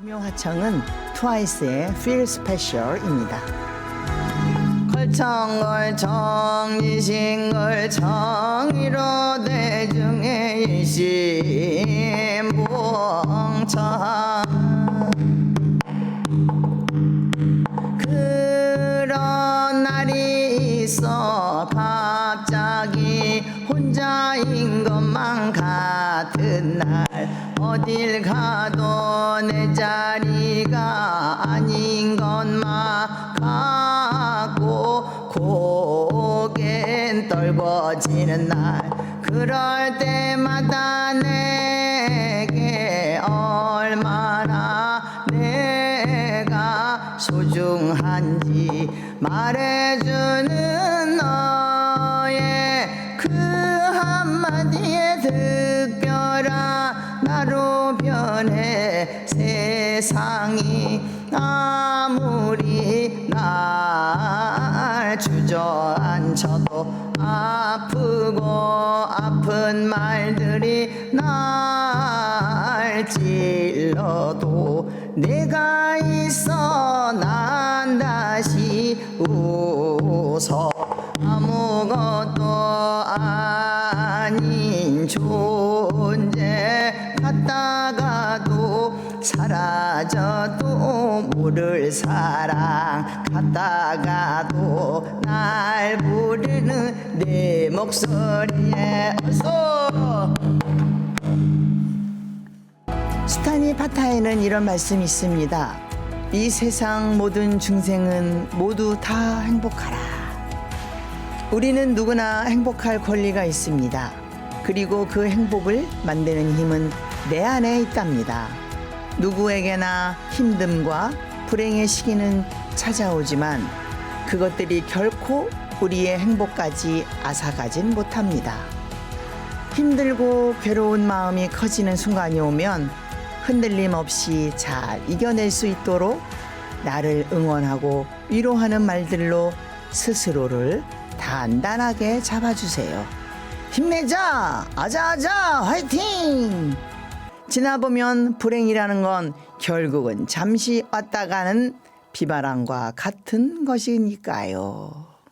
금요하청은 트와이스의 Feel Special입니다. 걸청걸 정리신걸 정의로 대중의 부엉청 그런 날이 있어 혼자인 것만 같은 날 어딜 가도 내 자리가 아닌 것만 같고 고개 떨궈지는 날 그럴 때마다 내게 얼마나 내가 소중한지 말해주는 한마디에 득별한 나로 변해 세상이 아무리 날 주저앉혀도 아프고 아픈 말들이 날 찔러도 내가 있어 난 다시 웃어 아닌 존재 같다가도 사라져도 모를 사랑 같다가도 날 부르는 내 목소리에 어서 스타니 파타에는 이런 말씀이 있습니다. 이 세상 모든 중생은 모두 다 행복하라. 우리는 누구나 행복할 권리가 있습니다. 그리고 그 행복을 만드는 힘은 내 안에 있답니다. 누구에게나 힘듦과 불행의 시기는 찾아오지만 그것들이 결코 우리의 행복까지 앗아가진 못합니다. 힘들고 괴로운 마음이 커지는 순간이 오면 흔들림 없이 잘 이겨낼 수 있도록 나를 응원하고 위로하는 말들로 스스로를 단단하게 잡아주세요. 힘내자! 아자아자! 화이팅! 지나보면 불행이라는 건 결국은 잠시 왔다 가는 비바람과 같은 것이니까요.